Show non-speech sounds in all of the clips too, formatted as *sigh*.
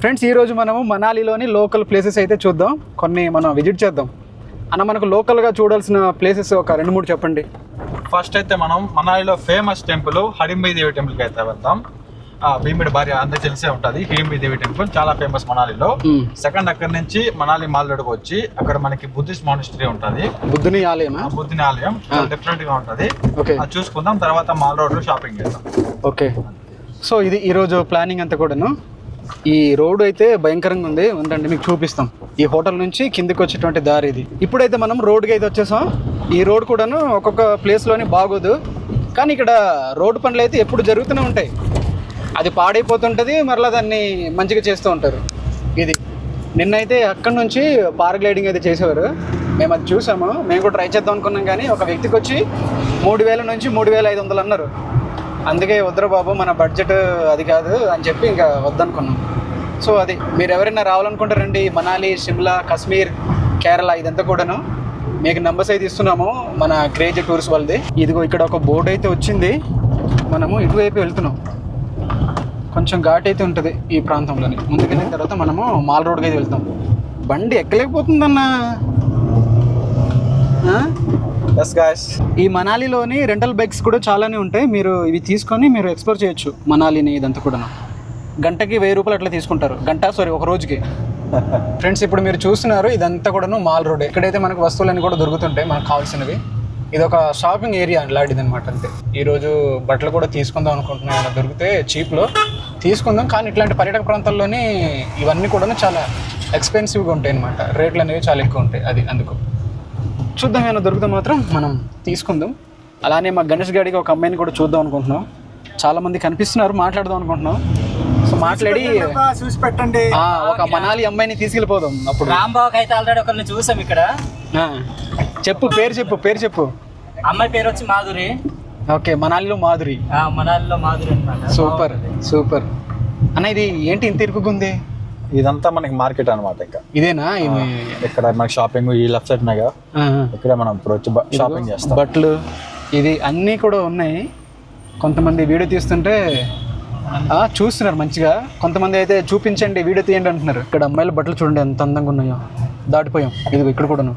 Friends ఈరోజు మనము మనాలిలోని local places అయితే చూద్దాం. కొన్ని మనం విజిట్ చేద్దాం. అన్న మనకు లోకల్గా చూడాల్సిన ప్లేసెస్ ఒక రెండు మూడు చెప్పండి. ఫస్ట్ అయితే మనం మనాలిలో ఫేమస్ టెంపుల్ హడింబై దేవి టెంపుల్కి అయితే వెళ్తాం భీముడి భార్య అందరికి తెలిసే ఉంటది. హిడింబై దేవి టెంపుల్ చాలా ఫేమస్ మనాలిలో. సెకండ్ అక్కడ నుంచి మనాలి మాల్లోకి వచ్చి అక్కడ మనకి బుద్ధిస్ట్ మానిస్టరీ ఉంటది. బుద్ధుని ఆలయమా? ఆ బుద్ధిని ఆలయం. డిఫరెంట్గా ఉంటది. అది చూసుకుందాం. తర్వాత మాల్ రోడ్లో షాపింగ్ చేద్దాం. ఓకే. సో ఇది ఈరోజు ప్లానింగ్ అంతా కూడాను. ఈ రోడ్ అయితే భయంకరంగా ఉంది. ఉందండి మీకు చూపిస్తాం. ఈ హోటల్ నుంచి కిందికి వచ్చేటువంటి దారి ఇది. ఇప్పుడైతే మనం రోడ్కి అయితే వచ్చేసాం. ఈ రోడ్ కూడాను ఒక్కొక్క ప్లేస్లోని బాగోదు. కానీ ఇక్కడ రోడ్డు పనులు అయితే ఎప్పుడు జరుగుతూనే ఉంటాయి. అది పాడైపోతుంటుంది మరలా దాన్ని మంచిగా చేస్తూ ఉంటారు. ఇది. నిన్నైతే అక్కడి నుంచి పారాగ్లైడింగ్ అయితే చేసేవారు. మేము అది చూసాము. మేము కూడా ట్రై చేద్దాం అనుకున్నాం కానీ ఒక వ్యక్తికి వచ్చి మూడు వేల నుంచి మూడు వేల ఐదు వందలు అన్నారు. అందుకే వద్దరు బాబు మన బడ్జెట్ అది కాదు అని చెప్పి ఇంకా వద్దనుకున్నాం. సో అది మీరు ఎవరైనా రావాలనుకుంటే రండి. మనాలి షిమ్లా కాశ్మీర్ కేరళ ఇదంతా కూడాను. మీకు నంబర్స్ అయితే ఇస్తున్నాము మన క్రేజీ టూర్స్ వాళ్ళది. ఇదిగో ఇక్కడ ఒక బోర్డు అయితే వచ్చింది. మనము ఇటువైపు వెళ్తున్నాం. కొంచెం ఘాట్ అయితే ఉంటుంది ఈ ప్రాంతంలోని. ముందుకెళ్ళిన తర్వాత మనము మాల్ రోడ్కి అయితే వెళ్తాం. బండి ఎక్కలేకపోతుందన్నా? ఈ మనాలిలోని రెంటల్ బైక్స్ కూడా చాలానే ఉంటాయి. మీరు ఇవి తీసుకొని మీరు ఎక్స్ప్లోర్ చేయొచ్చు మనాలిని ఇదంతా కూడా గంటకి వెయ్యి రూపాయలు అట్లా తీసుకుంటారు. గంట సారీ ఒక రోజుకి. *laughs* ఫ్రెండ్స్ ఇప్పుడు మీరు చూస్తున్నారు ఇదంతా కూడాను మాల్ రోడ్. ఎక్కడైతే మనకు వస్తువులన్నీ కూడా దొరుకుతుంటాయి మనకు కావాల్సినవి. ఇది ఒక షాపింగ్ ఏరియా లాంటిది అనమాట అంతే ఈరోజు బట్టలు కూడా తీసుకుందాం అనుకుంటున్నాం. ఇలా దొరికితే చీప్లో తీసుకుందాం. కానీ ఇట్లాంటి పర్యాటక ప్రాంతాల్లోని ఇవన్నీ కూడా చాలా ఎక్స్పెన్సివ్గా ఉంటాయి అనమాట రేట్లు అనేవి చాలా ఎక్కువ ఉంటాయి. అది అందుకు. చూద్దాం ఏమైనా దొరికితే మాత్రం మనం తీసుకుందాం. అలానే మా గణేష్ గాడికి ఒక అమ్మాయిని కూడా చూద్దాం అనుకుంటున్నాం. చాలా మంది కనిపిస్తున్నారు మాట్లాడదాం అనుకుంటున్నాం. సో మాట్లాడి చూసి పెట్టండి ఒక మనాలి అమ్మాయిని తీసుకెళ్ళిపోదాం అప్పుడు. రాంబాబుకి అయితే ఆల్రెడీ ఒకరిని చూసాం ఇక్కడ. చెప్పు పేరు చెప్పు పేరు చెప్పు. అమ్మాయి పేరు వచ్చి మాధురి. ఓకే మనాలిలో మాధురి. ఆ, మనాలిలో మాధురి అనమాట సూపర్ సూపర్. అన్న ఇది ఏంటి ఇంత ఇరుకుకుంది ఇదంతా మనకి మార్కెట్ అన్నమాట ఇంకా. ఇదేనా? ఇక్కడ మనకి షాపింగ్ ఈ లెఫ్ట్ సైడ్ ఆ. ఇక్కడ మనం ఇప్పుడు వచ్చి షాపింగ్ చేస్తాం. బట్టలు ఇది అన్నీ కూడా ఉన్నాయి. కొంతమంది వీడియో తీస్తుంటే ఆ, చూస్తున్నారు మంచిగా. కొంతమంది అయితే చూపించండి వీడియో తీయండి అంటున్నారు. ఇక్కడ అమ్మాయిల బట్టలు చూడండి ఎంత అందంగా ఉన్నాయో. దాటిపోయాం. ఇది ఇక్కడ కూడాను.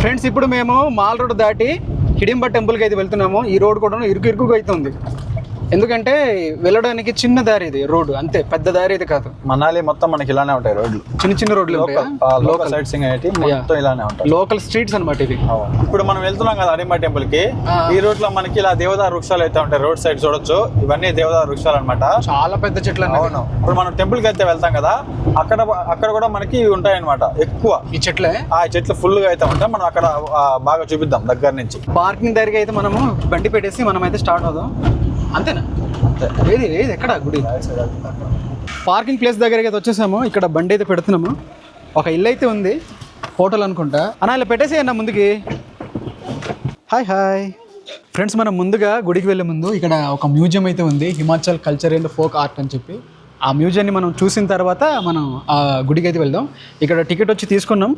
ఫ్రెండ్స్ ఇప్పుడు మేము మాల్ రోడ్ దాటి హిడింబ టెంపుల్కి అయితే వెళ్తున్నాము. ఈ రోడ్ కూడా ఇరుకు ఇరుకుగా అయితే ఉంది. ఎందుకంటే వెళ్ళడానికి చిన్న దారి ఇది రోడ్ అంతే పెద్ద దారి ఇది కాదు. మనాలి మొత్తం మనకి ఇలానే ఉంటాయి రోడ్లు. చిన్న చిన్న రోడ్లు లోకల్ సైడ్ సింగ్ అయితే మొత్తం ఇలానే ఉంటాయి. లోకల్ స్ట్రీట్స్ అనమాట అవును. ఇప్పుడు మనం వెళ్తున్నాం కదా అడిమ టెంపుల్కి. ఈ రోడ్లో మనకి ఇలా దేవదారు వృక్షాలు అయితే ఉంటాయి. రోడ్ సైడ్ చూడొచ్చు. ఇవన్నీ దేవదారు వృక్షాలు అనమాట చాలా పెద్ద చెట్లు. అవును. ఇప్పుడు మనం టెంపుల్కి అయితే వెళ్తాం కదా అక్కడ అక్కడ కూడా మనకి ఉంటాయి అనమాట ఎక్కువ. ఈ చెట్లే? ఆ చెట్లు ఫుల్గా అయితే ఉంటాయి. మనం అక్కడ బాగా చూపిద్దాం దగ్గర నుంచి. పార్కింగ్ దగ్గరికి అయితే మనము బండి పెట్టేసి మనం అయితే స్టార్ట్ అవుదాం. అంతేనా? ఏది ఏది? ఎక్కడ? గుడి? పార్కింగ్ ప్లేస్ దగ్గరికి అయితే వచ్చేసాము. ఇక్కడ బండి అయితే పెడుతున్నాము. ఒక ఇల్లు అయితే ఉంది. హోటల్ అనుకుంటా. అన్న ఇలా పెట్టేసేయన్న ముందుకి. హాయ్ హాయ్ ఫ్రెండ్స్ మనం ముందుగా గుడికి వెళ్ళే ముందు ఇక్కడ ఒక మ్యూజియం అయితే ఉంది. Himachal culture and folk art అని చెప్పి. ఆ మ్యూజియాన్ని మనం చూసిన తర్వాత మనం ఆ గుడికి అయితే వెళ్దాం. ఇక్కడ టికెట్ వచ్చి తీసుకున్నాం.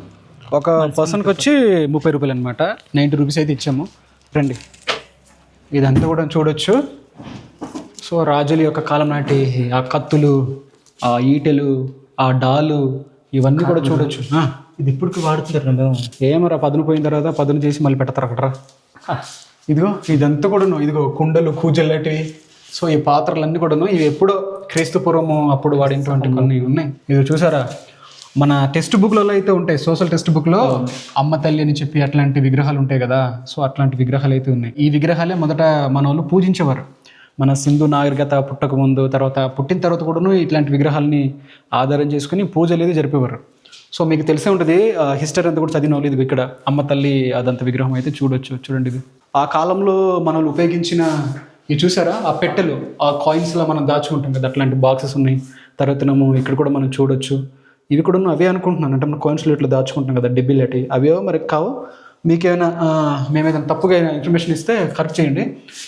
ఒక పర్సన్కి వచ్చి ముప్పై రూపాయలు అనమాట నైంటీ రూపీస్ అయితే ఇచ్చాము. రండి. ఇదంతా కూడా చూడొచ్చు. సో రాజుల యొక్క కాలం నాటి ఆ కత్తులు ఆ ఈటెలు ఆ డాలు ఇవన్నీ కూడా చూడొచ్చు. ఇది ఇప్పుడు వాడుతున్నారు మేము ఏమరా పదును పోయిన తర్వాత పదును చేసి మళ్ళీ పెడతారు అక్కడ? ఇదిగో ఇదంతా కూడాను. ఇదిగో కుండలు కూజల్లాంటివి సో ఈ పాత్రలన్నీ కూడాను ఇవి ఎప్పుడో క్రీస్తు పూర్వము అప్పుడు వాడినటువంటి కొన్ని ఉన్నాయి. ఇది చూసారా? మన టెక్స్ట్ బుక్లలో అయితే ఉంటాయి. సోషల్ టెక్స్ట్ బుక్లో అమ్మ తల్లి అని చెప్పి అట్లాంటి విగ్రహాలు ఉంటాయి కదా. సో అట్లాంటి విగ్రహాలు అయితే ఉన్నాయి. ఈ విగ్రహాలే మొదట మన వాళ్ళు పూజించేవారు. మన సింధు నాగరికత పుట్టక ముందు తర్వాత పుట్టిన తర్వాత కూడాను ఇట్లాంటి విగ్రహాలని ఆధారం చేసుకుని పూజలు అనేది జరిపేవారు. సో మీకు తెలిసే ఉంటుంది హిస్టరీ అంతా కూడా చదివిన వాళ్ళు ఇది ఇక్కడ. అమ్మ తల్లి అదంత విగ్రహం అయితే చూడొచ్చు చూడండి ఇది. ఆ కాలంలో మనల్ని ఉపయోగించిన ఇది చూసారా? ఆ పెట్టెలు ఆ కాయిన్స్లో మనం దాచుకుంటాం కదా అట్లాంటి బాక్సెస్ ఉన్నాయి. తర్వాత ఇక్కడ కూడా మనం చూడొచ్చు. ఇవి కూడా అవే అనుకుంటున్నాను. అంటే మనం కాయిన్స్లో ఇట్లా దాచుకుంటాం కదా డెబ్బిలేటి అవేవో మరి కావు? మీకేమైనా మేము మేమేదైనా తప్పుగా ఇన్ఫర్మేషన్ ఇస్తే కరెక్ట్ చేయండి.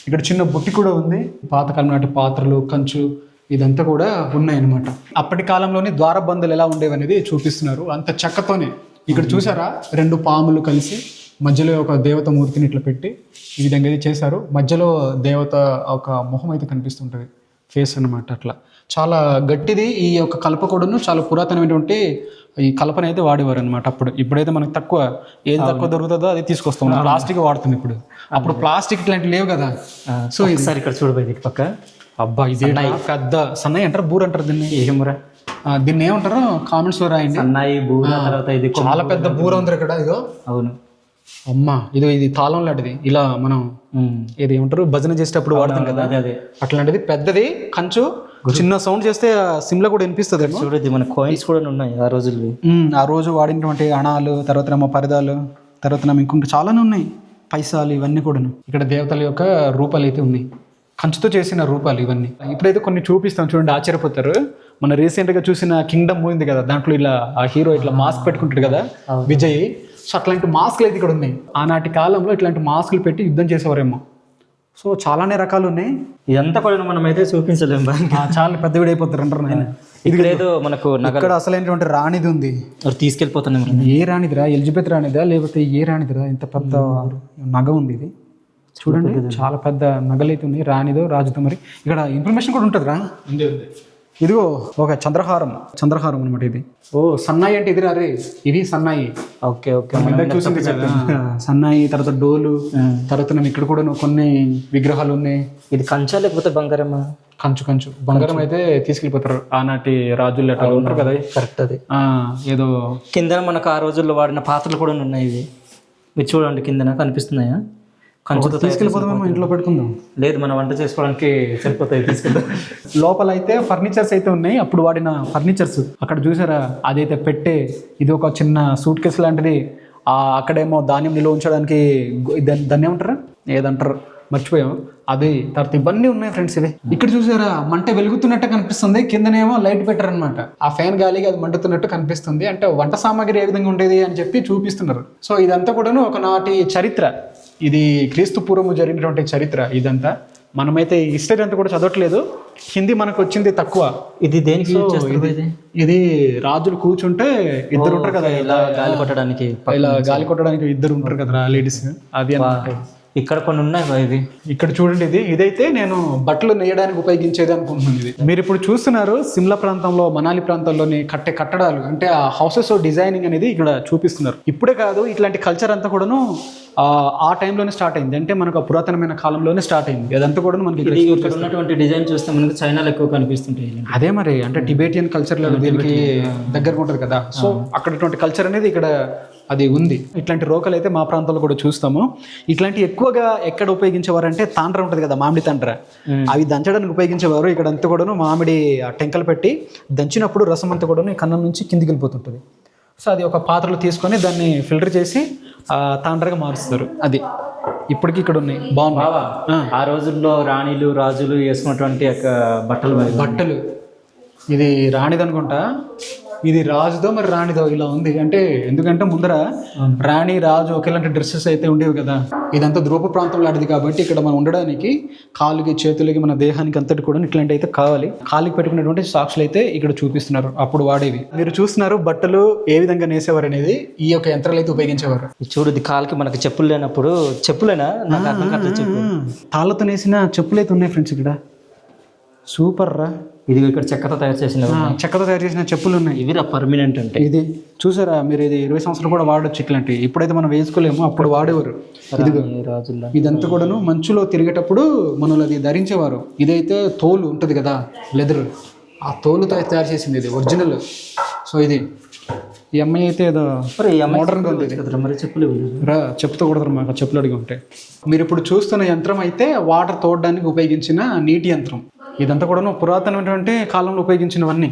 ఇక్కడ చిన్న బుట్టి కూడా ఉంది. పాతకాలం నాటి పాత్రలు కంచు ఇదంతా కూడా ఉన్నాయన్నమాట. అప్పటి కాలంలోనే ద్వారబంధులు ఎలా ఉండేవి అనేది చూపిస్తున్నారు. అంత చెక్కతోనే. ఇక్కడ చూసారా? రెండు పాములు కలిసి మధ్యలో ఒక దేవత మూర్తిని ఇట్లా పెట్టి ఈ విధంగా అయితే చేశారు. మధ్యలో దేవత ఒక మొహం అయితే కనిపిస్తుంటుంది. ఫేస్ అన్నమాట అట్లా. చాలా గట్టిది. ఈ యొక్క కలప కూడాను చాలా పురాతనమైనటువంటి ఈ కలపని అయితే వాడేవారు అనమాట అప్పుడు. ఇప్పుడైతే మనకు తక్కువ ఏది తక్కువ దొరుకుతుందో అది తీసుకొస్తాం ప్లాస్టిక్ వాడుతుంది ఇప్పుడు. అప్పుడు ప్లాస్టిక్ ఇట్లాంటివి లేవు కదా. సో ఒకసారి ఇక్కడ చూడబోయేది పక్క. అబ్బా ఇది పెద్ద సన్నయ్య అంటారు? బూర అంటారు దీన్ని? ఏమురా? దీన్ని ఏమంటారు? కామెంట్స్లో రాయండి. సన్నాయి బూర తర్వాత ఇది. చాలా పెద్ద బూర ఉంది ఇక్కడ ఇదో. అవును. అమ్మా ఇది ఇది తాళం లాంటిది. ఇలా మనం. ఇది ఏమంటారు? భజన చేసేటప్పుడు వాడతాం కదా. అదే అదే. అట్లాంటిది పెద్దది కంచు చిన్న సౌండ్ చేస్తే సిమ్లో కూడా వినిపిస్తుంది ఏమో చూడు ఇది మన కాయిన్స్ కూడా ఉన్నాయి ఆ రోజుల్లో. ఆ రోజు వాడినటువంటి అణాలు తర్వాత ఏమో పరిదాలు తర్వాత ఏమో ఇంకొక చాలానే ఉన్నాయి. పైసాలు ఇవన్నీ కూడాను. ఇక్కడ దేవతల యొక్క రూపాలు అయితే ఉన్నాయి. కంచుతో చేసిన రూపాలు ఇవన్నీ. ఇప్పుడైతే కొన్ని చూపిస్తాం చూడండి ఆశ్చర్యపోతారు. మన రీసెంట్గా చూసిన కింగ్డమ్ మూవింది కదా దాంట్లో ఇలా ఆ హీరో ఇట్లా మాస్క్ పెట్టుకుంటాడు కదా విజయ్. సో అట్లాంటి మాస్క్లు అయితే ఇక్కడ ఉన్నాయి. ఆనాటి కాలంలో ఇట్లాంటి మాస్కులు పెట్టి యుద్ధం చేసేవారేమో. సో చాలానే రకాలు ఉన్నాయి ఇదంతా కూడా మనం అయితే చూపించలేం బా. ఆ, చాలా పెద్ద వీడు అయిపోతారు అంటారు నాయన. ఇక్కడ ఏదో మనకు నగ ఇక్కడ అసలైనటువంటి రాణిది ఉంది తీసుకెళ్ళిపోతున్నాం. ఏ రాణిదిరా? ఎలిజబెత్ రాణిదా? లేకపోతే ఏ రాణిదిరా? ఇంత పెద్ద నగ ఉంది ఇది. చూడండి చాలా పెద్ద నగలు అయితే ఉన్నాయి. రాణిదో రాజుతో మరి. ఇక్కడ ఇన్ఫర్మేషన్ కూడా ఉంటుందిరా? ఇదిగో ఒక చంద్రహారం చంద్రహారం అనమాట ఇది. ఓ సన్నాయి అంటే ఇది రే? ఇది సన్నాయి. Okay okay. చూసింది కదా. సన్నాయి తర్వాత డోలు తర్వాత నేను ఇక్కడ కూడా కొన్ని విగ్రహాలు ఉన్నాయి. ఇది కంచా లేకపోతే బంగారమా? కంచు కంచు. బంగారం అయితే తీసుకెళ్ళిపోతారు. ఆనాటి రాజులు అట్లా ఉంటారు కదా. కరెక్ట్ అది. ఆ, ఏదో కింద మనకు ఆ రోజుల్లో వాడిన పాత్రలు కూడా ఉన్నాయి ఇవి. మీరు చూడండి కిందన కనిపిస్తున్నాయా? కంచుతో తయారు తీసుకెళ్ళిపోదామేమో ఇంట్లో పెట్టుకుందాం. లేదు మనం వంట చేసుకోవడానికి సరిపోతాయి తీసుకెళ్తాం లోపల అయితే ఫర్నిచర్స్ అయితే ఉన్నాయి. అప్పుడు వాడిన ఫర్నిచర్స్. అక్కడ చూసారా? అదైతే పెట్టే ఇది ఒక చిన్న సూట్ కేసు లాంటిది. ఆ అక్కడేమో ధాన్యం నిల్వ ఉంచడానికి దాన్ని ఏమంటారు? ఏదంటారు? మర్చిపోయాం. అది తర్వాత ఇవన్నీ ఉన్నాయి ఫ్రెండ్స్ ఇవి. ఇక్కడ చూసారా? మంట వెలుగుతున్నట్టు కనిపిస్తుంది. కిందనేమో లైట్ పెట్టారనమాట ఆ ఫ్యాన్ గాలికి అది మండుతున్నట్టు కనిపిస్తుంది. అంటే వంట సామాగ్రి ఏ విధంగా ఉండేది అని చెప్పి చూపిస్తున్నారు. సో ఇదంతా కూడాను ఒకనాటి చరిత్ర. ఇది క్రీస్తు పూర్వము జరిగినటువంటి చరిత్ర ఇదంతా. మనమైతే హిస్టరీ అంతా కూడా చదవట్లేదు. హిందీ మనకు వచ్చింది తక్కువ. ఇది దేనికి ఇది ఇది? ఇది రాజులు కూర్చుంటే ఇద్దరు ఉంటారు కదా ఇలా గాలి కొట్టడానికి ఇలా గాలి కొట్టడానికి ఇద్దరు ఉంటారు కదా లేడీస్. అది ఇక్కడ కొన్ని ఉన్నాయి ఇవి. ఇక్కడ చూడండి ఇది. ఇదైతే నేను బట్టలు నేయడానికి ఉపయోగించేది అనుకుంటున్నాను ఇది. మీరు ఇప్పుడు చూస్తున్నారు సిమ్లా ప్రాంతంలో మనాలి ప్రాంతంలోని కట్టే కట్టడాలు. అంటే ఆ హౌసెస్ డిజైనింగ్ అనేది ఇక్కడ చూపిస్తున్నారు. ఇప్పుడే కాదు ఇట్లాంటి కల్చర్ అంతా కూడాను ఆ, టైంలోనే స్టార్ట్ అయింది. అంటే మనకు ఆ పురాతనమైన కాలంలోనే స్టార్ట్ అయింది. అదంతా కూడా మనకి ఇక్కడ ఉన్నటువంటి డిజైన్ చూస్తే మనకు చైనాలో ఎక్కువ కనిపిస్తుంటాయి. అదే మరి అంటే టిబేటియన్ కల్చర్ దీనికి దగ్గరగా ఉంటుంది కదా. సో అక్కడటువంటి కల్చర్ అనేది ఇక్కడ అది ఉంది. ఇట్లాంటి రోకలు అయితే మా ప్రాంతంలో కూడా చూస్తాము. ఇట్లాంటి ఎక్కువగా ఎక్కడ ఉపయోగించేవారంటే తాండ్ర ఉంటుంది కదా మామిడి తాండ్ర. అవి దంచడానికి ఉపయోగించేవారు. ఇక్కడ అంతా కూడాను మామిడి టెంకలు పెట్టి దంచినప్పుడు రసం అంతా కూడాను ఈ కన్నం నుంచి కిందికి వెళ్ళిపోతుంటుంది. సో అది ఒక పాత్రలో తీసుకొని దాన్ని ఫిల్టర్ చేసి తాండ్రగా మారుస్తారు. అది. ఇప్పటికి ఇక్కడ ఉన్నాయి బాగున్నాయి ఆ. రోజుల్లో రాణిలు రాజులు వేసుకున్నటువంటి యొక్క బట్టలు. బట్టలు. ఇది రాణిది అనుకుంటా ఇది రాజుదో మరి రాణిదో ఇలా ఉంది. అంటే ఎందుకంటే ముందర రాణి రాజు ఒకేలాంటి డ్రెస్సెస్ అయితే ఉండేవి కదా. ఇదంతా ధ్రువ ప్రాంతం లాంటిది కాబట్టి ఇక్కడ మనం ఉండడానికి కాలుకి చేతులకి మన దేహానికి అంతటి కూడా ఇట్లాంటి అయితే కావాలి. కాలికి పెట్టుకున్నటువంటి సాక్షులు అయితే ఇక్కడ చూపిస్తున్నారు. అప్పుడు వాడేవి. మీరు చూస్తున్నారు బట్టలు ఏ విధంగా నేసేవారు అనేది ఈ యొక్క యంత్రాలు అయితే ఉపయోగించేవారు. చూడు ఇది కాలికి మనకి చెప్పులు లేనప్పుడు చెప్పులేనా? నాకు అర్థం కాదు చెప్పు. తాళ్ళతో నేసిన చెప్పులు అయితే ఉన్నాయి ఫ్రెండ్స్ ఇక్కడ. సూపర్ రా. ఇది ఇక్కడ చెక్కతో తయారు చేసిన చెక్కతో తయారు చేసిన చెప్పులు ఉన్నాయి. ఇవి పర్మనెంట్ అంటే. ఇది చూసారా? మీరు ఇది ఇరవై సంవత్సరాలు కూడా వాడొచ్చు ఇట్లాంటి ఇప్పుడైతే మనం వేసుకోలేము అప్పుడు వాడేవారు. రాజుల్లో. ఇదంతా కూడాను మంచులో తిరిగేటప్పుడు మనల్ని అది ధరించేవారు. ఇదైతే తోలు ఉంటుంది కదా లెదర్. ఆ తోలుతో తయారు చేసింది ఇది ఒరిజినల్. సో ఇది ఈ అమ్మాయి అయితే ఏదో మోడర్న్గా ఉంది మరి చెప్పులు. రా చెప్పుతో మాకు చెప్పులు అడిగి ఉంటే. మీరు ఇప్పుడు చూస్తున్న యంత్రం అయితే వాటర్ తోడడానికి ఉపయోగించిన నీటి యంత్రం. ఇదంతా కూడా పురాతనమైనటువంటి కాలంలో ఉపయోగించినవన్నీ.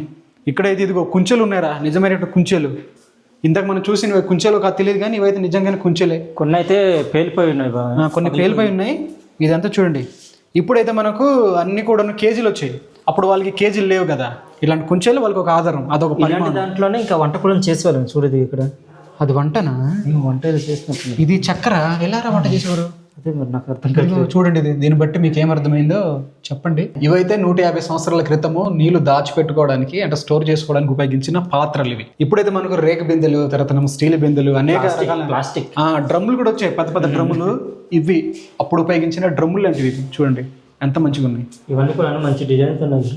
ఇక్కడైతే ఇదిగో కుంచెలు ఉన్నాయరా నిజమైనటువంటి కుంచెలు. ఇందాక మనం చూసిన కుంచెలు కాదు తెలియదు కానీ ఇవైతే నిజంగానే కుంచెలే. కొన్ని అయితే పేలిపోయి ఉన్నాయి కొన్ని పేలిపోయి ఉన్నాయి. ఇదంతా చూడండి. ఇప్పుడైతే మనకు అన్ని కూడా కేజీలు వచ్చాయి. అప్పుడు వాళ్ళకి కేజీలు లేవు కదా. ఇలాంటి కుంచెలు వాళ్ళకి ఒక ఆధారం అదొక ఇలాంటి దాంట్లోనే ఇంకా వంట కూడా చేసేవాళ్ళం చూడదు ఇక్కడ. అది వంటనా? వంట చేసినట్టు ఇది చక్కెర. ఎలారా వంట చేసేవారు? అదే మరి నాకు అర్థం కాదు చూడండి ఇది దీన్ని బట్టి మీకు ఏం అర్థమైందో చెప్పండి. ఇవైతే నూట యాభై సంవత్సరాల క్రితము నీళ్ళు దాచిపెట్టుకోవడానికి అంటే స్టోర్ చేసుకోవడానికి ఉపయోగించిన పాత్రలు ఇవి. ఇప్పుడైతే మనకు రేక బిందెలు తర్వాత స్టీల్ బిందెలు అనేక రకాల ప్లాస్టిక్. ఆ డ్రమ్ములు కూడా వచ్చాయి పెద్ద పెద్ద డ్రమ్ములు. ఇవి అప్పుడు ఉపయోగించిన డ్రమ్ములు లాంటివి ఇవి. చూడండి ఎంత మంచిగా ఉన్నాయి. ఇవన్నీ కూడా మంచి డిజైన్స్ ఉన్నాయి.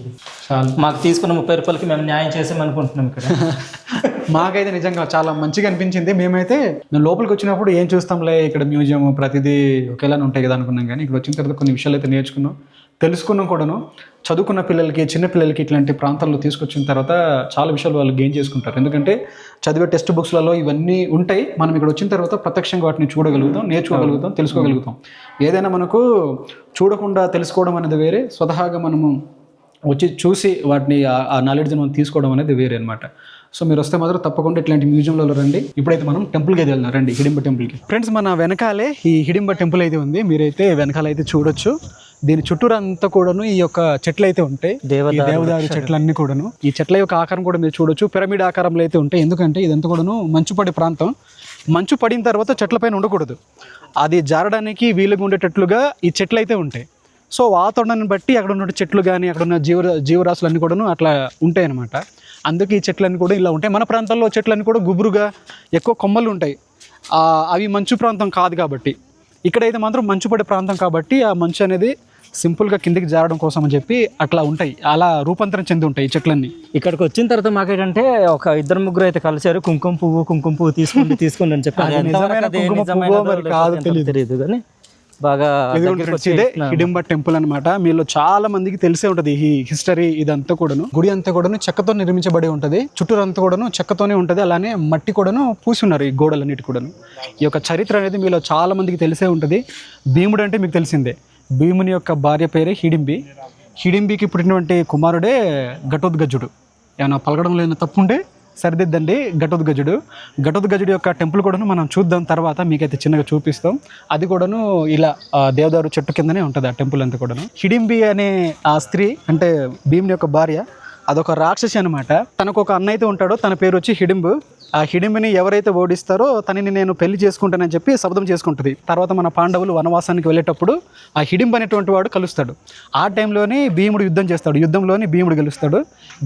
చాలా. మాకు తీసుకున్న ముప్పై రూపాయలకి మేము న్యాయం చేసాం అనుకుంటున్నాం ఇక్కడ. *laughs* మాకైతే నిజంగా చాలా మంచిగా అనిపించింది. మేమైతే మేము లోపలికి వచ్చినప్పుడు ఏం చూస్తాంలే ఇక్కడ మ్యూజియం ప్రతిదీ ఒకేలానే ఉంటాయి కదా అనుకున్నాం కానీ ఇక్కడ వచ్చిన తర్వాత కొన్ని విషయాలు అయితే నేర్చుకున్నాం. తెలుసుకున్నాం కూడాను. చదువుకున్న పిల్లలకి చిన్న పిల్లలకి ఇట్లాంటి ప్రాంతాల్లో తీసుకొచ్చిన తర్వాత చాలా విషయాలు వాళ్ళు గెయిన్ చేసుకుంటారు. ఎందుకంటే చదివే టెక్స్ట్ బుక్స్లలో ఇవన్నీ ఉంటాయి. మనం ఇక్కడ వచ్చిన తర్వాత ప్రత్యక్షంగా వాటిని చూడగలుగుతాం నేర్చుకోగలుగుతాం తెలుసుకోగలుగుతాం. ఏదైనా మనకు చూడకుండా తెలుసుకోవడం అనేది వేరే. స్వతహాగా మనము వచ్చి చూసి వాటిని ఆ నాలెడ్జ్ని మనం తీసుకోవడం అనేది వేరే అనమాట సో మీరు వస్తే మాత్రం తప్పకుండా ఇట్లాంటి మ్యూజియంలలో రండి. ఇప్పుడైతే మనం టెంపుల్కి అయితే వెళ్దాం. రండి హిడింబ టెంపుల్కి ఫ్రెండ్స్ మన వెనకాలే ఈ హిడింబ టెంపుల్ అయితే ఉంది. మీరైతే వెనకాల అయితే చూడొచ్చు. దీని చుట్టూరు అంతా కూడాను ఈ యొక్క చెట్లు అయితే ఉంటాయి దేవదారు దేవదారు చెట్లన్నీ కూడాను. ఈ చెట్ల యొక్క ఆకారం కూడా మీరు చూడొచ్చు. పిరమిడ్ ఆకారంలో అయితే ఉంటాయి. ఎందుకంటే ఇదంతా కూడాను మంచు పడే ప్రాంతం. మంచు పడిన తర్వాత చెట్లపైన ఉండకూడదు. అది జారడానికి వీలుగా ఉండేటట్లుగా ఈ చెట్లు అయితే ఉంటాయి. సో వాతావరణాన్ని బట్టి అక్కడ ఉన్న చెట్లు కానీ అక్కడ ఉన్న జీవ జీవరాశులు అన్నీ కూడాను అట్లా ఉంటాయి అనమాట అందుకే ఈ చెట్లన్నీ కూడా ఇలా ఉంటాయి. మన ప్రాంతాల్లో చెట్లన్నీ కూడా గుబురుగా ఎక్కువ కొమ్మలు ఉంటాయి. అవి మంచు ప్రాంతం కాదు కాబట్టి. ఇక్కడైతే మాత్రం మంచు పడే ప్రాంతం కాబట్టి ఆ మంచు అనేది సింపుల్గా కిందికి జారడం కోసం అని చెప్పి అట్లా ఉంటాయి. అలా రూపాంతరం చెంది ఉంటాయి ఈ చెట్లన్నీ. ఇక్కడికి వచ్చిన తర్వాత మాకేంటంటే ఒక ఇద్దరు ముగ్గురు అయితే కలిసారు కుంకుమ పువ్వు కుంకుమ పువ్వు తీసుకోండి తీసుకోండి అని చెప్పి. కాదో తెలియదు కానీ బాగా ఇదే. హిడింబ టెంపుల్ అన్నమాట. మీలో చాలా మందికి తెలిసే ఉంటది ఈ హిస్టరీ ఇదంతా కూడాను. గుడి అంతా కూడాను చెక్కతో నిర్మించబడి ఉంటది. చుట్టూరు అంతా కూడాను చెక్కతోనే ఉంటది. అలానే మట్టి కూడాను పూసి ఉన్నారు ఈ గోడలన్నిటి కూడాను. ఈ యొక్క చరిత్ర అనేది మీలో చాలా మందికి తెలిసే ఉంటది. భీముడు అంటే మీకు తెలిసిందే. భీముని యొక్క భార్య పేరే హిడింబి. హిడింబికి పుట్టినటువంటి కుమారుడే ఘటోద్గజుడు. ఏమైనా పలకడంలో ఏమైనా తప్పు ఉంటే సరిదిద్దండి ఘటోద్గజుడు. ఘటోద్గజుడు యొక్క టెంపుల్ కూడాను మనం చూద్దాం తర్వాత మీకైతే చిన్నగా చూపిస్తాం. అది కూడాను ఇలా దేవదారు చెట్టు కిందనే ఉంటుంది ఆ టెంపుల్ అంతా కూడాను. హిడింబి అనే ఆ స్త్రీ అంటే భీముని యొక్క భార్య అదొక రాక్షసి అనమాట తనకు ఒక అన్న అయితే ఉంటాడో తన పేరు వచ్చి హిడింబు. ఆ హిడింబిని ఎవరైతే ఓడిస్తారో తనని నేను పెళ్ళి చేసుకుంటానని చెప్పి శబ్దం చేసుకుంటుంది. తర్వాత మన పాండవులు వనవాసానికి వెళ్ళేటప్పుడు ఆ హిడింబ అనేటువంటి వాడు కలుస్తాడు. ఆ టైంలోనే భీముడు యుద్ధం చేస్తాడు. యుద్ధంలోని భీముడు గెలుస్తాడు.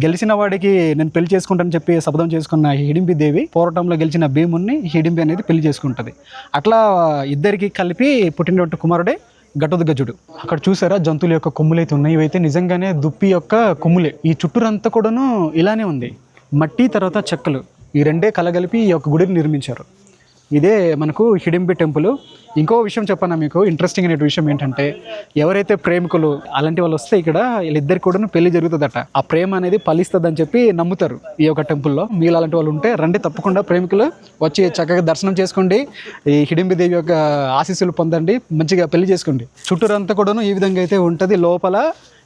గెలిచిన వాడికి నేను పెళ్ళి చేసుకుంటానని చెప్పి శబ్దం చేసుకున్న హిడింబి దేవి పోరాటంలో గెలిచిన భీముడిని హిడింబి అనేది పెళ్ళి చేసుకుంటుంది. అట్లా ఇద్దరికి కలిపి పుట్టినటువంటి కుమారుడే ఘటోద్గజుడు. అక్కడ చూసారా? జంతువుల యొక్క కొమ్ములు అయితే ఉన్నాయి. ఇవైతే నిజంగానే దుప్పి యొక్క కొమ్ములే. ఈ చుట్టూరంతా కూడాను ఇలానే ఉంది. మట్టి తర్వాత చెక్కలు. ఈ రెండే కలగలిపి ఈ యొక్క గుడిని నిర్మించారు. ఇదే మనకు హిడింబి టెంపుల్. ఇంకో విషయం చెప్పాను మీకు? ఇంట్రెస్టింగ్ అనే విషయం ఏంటంటే ఎవరైతే ప్రేమికులు అలాంటి వాళ్ళు వస్తే ఇక్కడ వీళ్ళిద్దరికి కూడా పెళ్ళి జరుగుతుందట. ఆ ప్రేమ అనేది ఫలిస్తుందని చెప్పి నమ్ముతారు ఈ యొక్క టెంపుల్లో. మీరు అలాంటి వాళ్ళు ఉంటే రండి తప్పకుండా ప్రేమికులు వచ్చి చక్కగా దర్శనం చేసుకోండి. ఈ హిడింబి దేవి యొక్క ఆశీస్సులు పొందండి. మంచిగా పెళ్ళి చేసుకోండి. చుట్టూరంతా కూడాను ఈ విధంగా అయితే ఉంటుంది. లోపల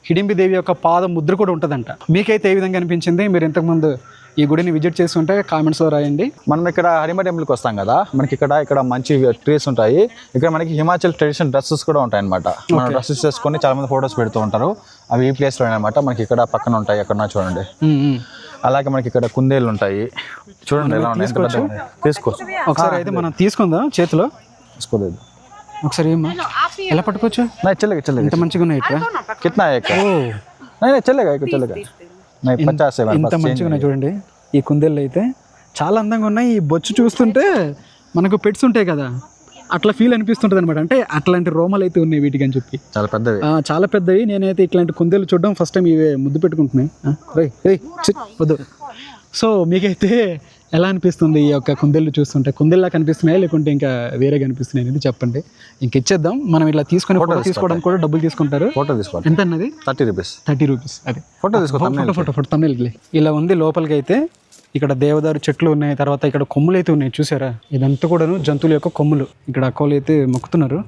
హిడింబి దేవి యొక్క పాదం ముద్ర కూడా ఉంటుందంట. మీకైతే ఏ విధంగా అనిపించింది? మీరు ఇంతకుముందు ఈ గుడిని విజిట్ చేసి ఉంటే కామెంట్స్లో రాయండి. మనం ఇక్కడ హరిమ టెంపుల్కి వస్తాం కదా మనకి ఇక్కడ ఇక్కడ మంచి ట్రీస్ ఉంటాయి. ఇక్కడ మనకి హిమాచల్ ట్రెడిషనల్ డ్రెస్సెస్ కూడా ఉంటాయి అనమాట మనం డ్రెస్సెస్ చేసుకొని చాలా మంది ఫొటోస్ పెడుతూ ఉంటారు. అవి ఈ ప్లేస్లో అనమాట మనకి ఇక్కడ పక్కన ఉంటాయి అక్కడ చూడండి. అలాగే మనకి ఇక్కడ కుందేళ్ళు ఉంటాయి. చూడండి ఎలా ఉన్నాయి తీసుకోవచ్చు? ఒకసారి అయితే మనం తీసుకుందాం చేతిలో. తీసుకోలేదు. ఒకసారి ఏమా ఎలా పట్టుకోవచ్చు? నా చెల్లగా చెల్లగా ఇంత మంచిగా ఉన్నాయి ఇక్కడ కిట్నా చెల్లగా ఇక్కడ చెల్లగా. ఇంత మంచిగా ఉన్నాయి చూడండి. ఈ కుందేళ్ళు అయితే చాలా అందంగా ఉన్నాయి. ఈ బొచ్చు చూస్తుంటే మనకు పెట్స్ ఉంటాయి కదా అట్లా ఫీల్ అనిపిస్తుంటుంది అనమాట అంటే అట్లాంటి రోమలు అయితే ఉన్నాయి వీటికి అని చెప్పి. చాలా పెద్దవి. చాలా పెద్దవి. నేనైతే ఇట్లాంటి కుందేలు చూడడం ఫస్ట్ టైం ఇవే ముద్దు పెట్టుకుంటున్నాయి. వద్దు. సో మీకైతే ఎలా అనిపిస్తుంది ఈ యొక్క కుందేళ్ళు చూస్తుంటే? కుందేళ్ళ కనిపిస్తున్నాయా? లేకుంటే ఇంకా వేరే కనిపిస్తున్నాయి అనేది చెప్పండి. ఇంక ఇచ్చేద్దాం. మనం ఇట్లా తీసుకొని ఫోటో తీసుకోవడానికి కూడా డబ్బులు తీసుకుంటారు. ఫోటో తీసుకోవాలి ఎంత అన్నది థర్టీ రూపీస్. Thirty rupees. అదే. ఫోటో తీసుకో ఫోటో ఫోటో ఫోటో ఇలా ఉంది లోపలికి అయితే ఇక్కడ దేవదారు చెట్లు ఉన్నాయి. తర్వాత ఇక్కడ కొమ్ములు అయితే ఉన్నాయి. చూసారా? ఇదంతా కూడాను జంతువుల యొక్క కొమ్ములు. ఇక్కడ అక్కలు అయితే మొక్కుతున్నారు.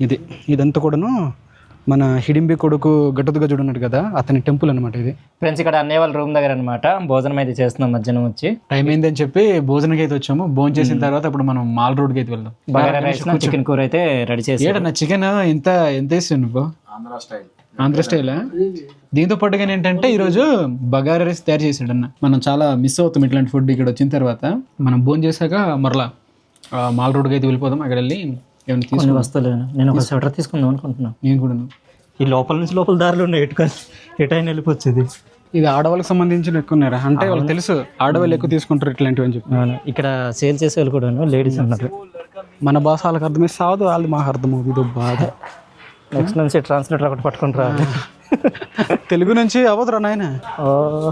ఇది. ఇదంతా కూడాను మన హిడింబి కొడుకు గట్టుదుగజుడు ఉన్నాడు కదా అతని టెంపుల్ అనమాట ఇది. ఫ్రెండ్స్ ఇక్కడ అన్నయ్య వాళ్ళ రూమ్ దగ్గర అనమాట భోజనం అయితే చేస్తున్నాం మధ్యాహ్నం వచ్చి. టైం అయిందని చెప్పి భోజనకి అయితే వచ్చాము. భోజనం చేసిన తర్వాత ఇప్పుడు మనం మాల్ రోడ్కి అయితే వెళ్దాం. బగారా రైస్ చికెన్ కూర అయితే రెడీ చేసి ఏడన్నా చికెన్ ఎంత ఎంత వేస్తావు నువ్వు? ఆంధ్ర స్టైల్. ఆంధ్ర స్టైలా? దీంతో పాటుగా ఏంటంటే ఈరోజు బగారా రైస్ తయారు చేసాడు అన్న. మనం చాలా మిస్ అవుతాం ఇట్లాంటి ఫుడ్ ఇక్కడ వచ్చిన తర్వాత. మనం భోజనం చేశాక మరలా మాల్ రోడ్కి అయితే వెళ్ళిపోదాం. అక్కడ వెళ్ళి కొన్ని వస్తువులు నేను ఒక స్వెటర్ తీసుకుందాం అనుకుంటున్నాను నేను కూడా ఈ లోపల నుంచి లోపల దారిలో ఉన్నాయి ఎటు ఎటైనా వెళ్ళిపోతుంది ఇది ఆడవాళ్ళకి సంబంధించిన ఎక్కువ ఉన్నారా అంటే వాళ్ళకి తెలుసు ఆడవాళ్ళు ఎక్కువ తీసుకుంటారు ఇట్లాంటివి అని చెప్పి. ఇక్కడ సేల్ చేసే వాళ్ళు కూడా లేడీస్ ఉన్నారు. మన భాష వాళ్ళకి అర్థమైతే సావదు వాళ్ళు మాకు అర్థమవుతుంది. ఇదో బాధ. నెక్స్ట్ నుంచి ట్రాన్స్లేటర్ ఒకటి పట్టుకుని రావాలి తెలుగు నుంచి అవ్వదురా నాయన. ఓ.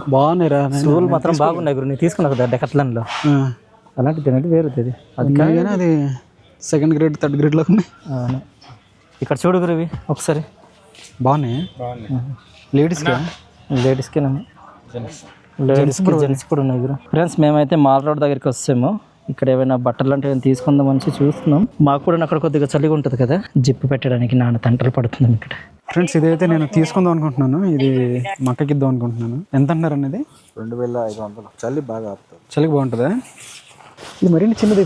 బాగున్నాయిరా స్కూల్ మాత్రం బాగున్నాయి గురు నేను తీసుకున్నా కదా డెకట్లన్లో. అలాంటిది అనేది వేరేది అది. అది కానీ అది సెకండ్ గ్రేడ్ థర్డ్ గ్రేడ్లో ఉన్నాయి అవును. ఇక్కడ చూడు గురువి ఒకసారి. బాగున్నాయి లేడీస్గా లేడీస్కి లేడీస్కి జెంట్స్. కూడా ఉన్నాయి గురు. ఫ్రెండ్స్ మేమైతే మాల్ రోడ్ దగ్గరికి వస్తాము. ఇక్కడ ఏమైనా బట్టలు లాంటివి ఏమైనా తీసుకుందాం అని చూస్తున్నాం. మాకు కూడా అక్కడ కొద్దిగా చలిగా ఉంటుంది కదా. జిప్పు పెట్టడానికి నాన్న తంటలు పడుతున్నాం ఇక్కడ. ఫ్రెండ్స్ ఇదైతే నేను తీసుకుందాం అనుకుంటున్నాను. ఇది మక్కకి ఇద్దాం అనుకుంటున్నాను. ఎంత అంటున్నారు అనేది రెండు వేల ఐదు వందలు. చలి బాగా ఆపుతుంది. చలికి బాగుంటుందా? ఇది మరిన్ని చిన్నది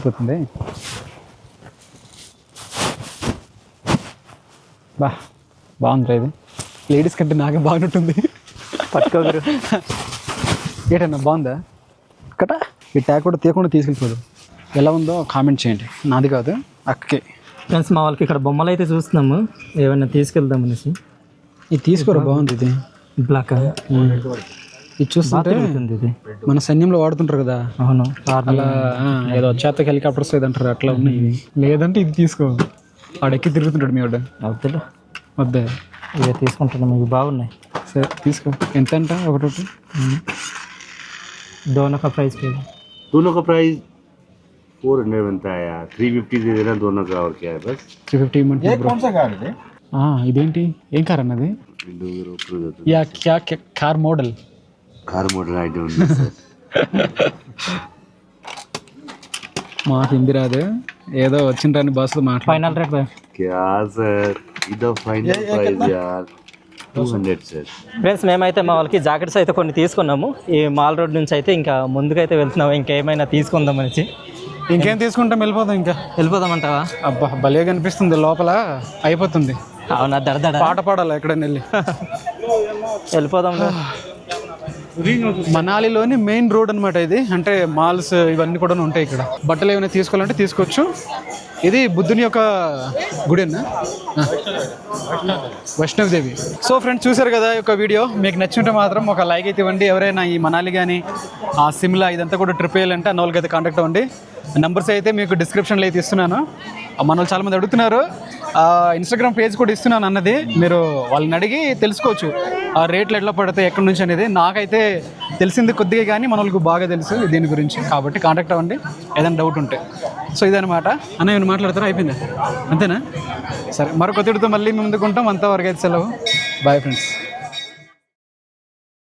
బా బాగుందిరా ఇది. లేడీస్ కంటే నాకే బాగుంటుంది పట్టుకో గురు ఏంటన్నా బాగుందా? ఇక్కడ ఈ ట్యాగ్ కూడా తీయకుండా తీసుకెళ్ళిపోదు. ఎలా ఉందో కామెంట్ చేయండి. నాది కాదు అక్కకి ఫ్రెండ్స్ మా వాళ్ళకి ఇక్కడ బొమ్మలు అయితే చూస్తున్నాము. ఏమైనా తీసుకెళ్దాం అనేసి. ఇది తీసుకోరా బాగుంది ఇది. బ్లాక్ ఇది చూస్తుంటే మన సైన్యంలో వాడుతుంటారు కదా. అవును అలా ఆ, ఏదో చేత హెలికాప్టర్స్ ఏదంటారు అట్లా ఉన్నాయి. లేదంటే ఇది తీసుకో. వాడెక్కి తిరుగుతుంటాడు మీ వాడు అవుతుంది వద్దే ఇవే తీసుకుంటున్నాం ఇవి బాగున్నాయి సరే తీసుకో ఎంత అంట ఒకటి దోనక ప్రైస్ పేరు दोनों का प्राइस फोर हंड्रेड बनता है यार थ्री फिफ्टी दे देना दोनों का और क्या है बस త్రీ ఫిఫ్టీ ఇవ్వమంటే బ్రో ఆ, ఇదేంటి ఏం కార్ అన్నది विंडो के ऊपर हो जाता యా క్యా క్యా- కార్ మోడల్ है car model I don't know sir మా హిందీ రాదు ఏదో వచ్చిన రాని బాసులు మాట్లాడు ఫైనల్ రేట్ సార్? ఇదో ఫైనల్ ప్రైస్ యార్. ఫ్రెండ్స్ మేమైతే మా వాళ్ళకి జాకెట్స్ అయితే కొన్ని తీసుకున్నాము. ఈ మాల్ రోడ్ నుంచి అయితే ఇంకా ముందుకైతే వెళ్తున్నాము. ఇంకేమైనా తీసుకుందాం అనేసి. ఇంకేం తీసుకుంటాం? వెళ్ళిపోదాం ఇంకా. వెళ్ళిపోదామంటావా? అబ్బా భలే కనిపిస్తుంది. లోపల అయిపోతుంది. అవునా దడదడ పాట పాడాలి ఎక్కడైనా వెళ్ళి? *laughs* వెళ్ళిపోదాం *sighs* మనాలిలోని మెయిన్ రోడ్ అన్నమాట ఇది. అంటే మాల్స్ ఇవన్నీ కూడా ఉంటాయి ఇక్కడ. బట్టలు ఏమైనా తీసుకోవాలంటే తీసుకోవచ్చు. ఇది బుద్ధుని యొక్క గుడి అన్న. వైష్ణవదేవి. సో ఫ్రెండ్స్ చూసారు కదా ఈ యొక్క వీడియో? మీకు నచ్చుంటే మాత్రం ఒక లైక్ అయితే ఇవ్వండి. ఎవరైనా ఈ మనాలి కానీ ఆ సిమ్లా ఇదంతా కూడా ట్రిప్ వేయాలంటే అన్న వాళ్ళకి అయితే కాంటాక్ట్ అవ్వండి. నెంబర్స్ అయితే మీకు డిస్క్రిప్షన్లో అయితే ఇస్తున్నాను. మనల్ని మన వాళ్ళు చాలామంది అడుగుతున్నారు. ఇన్స్టాగ్రామ్ పేజ్ కూడా ఇస్తున్నాను అన్నది. మీరు వాళ్ళని అడిగి తెలుసుకోవచ్చు. ఆ రేట్లు ఎట్లా పడతాయి ఎక్కడి నుంచి అనేది. నాకైతే తెలిసింది కొద్దిగా కానీ మన వాళ్ళకి బాగా తెలుసు దీని గురించి. కాబట్టి కాంటాక్ట్ అవ్వండి ఏదైనా డౌట్ ఉంటే. సో ఇదనమాట అన్న ఏమైనా మాట్లాడతారా? అయిపోయిందా? అంతేనా? సరే మరొక తిడుతూ మళ్ళీ ముందుకుంటాం అంతవరకు అయితే సెలవు. Bye friends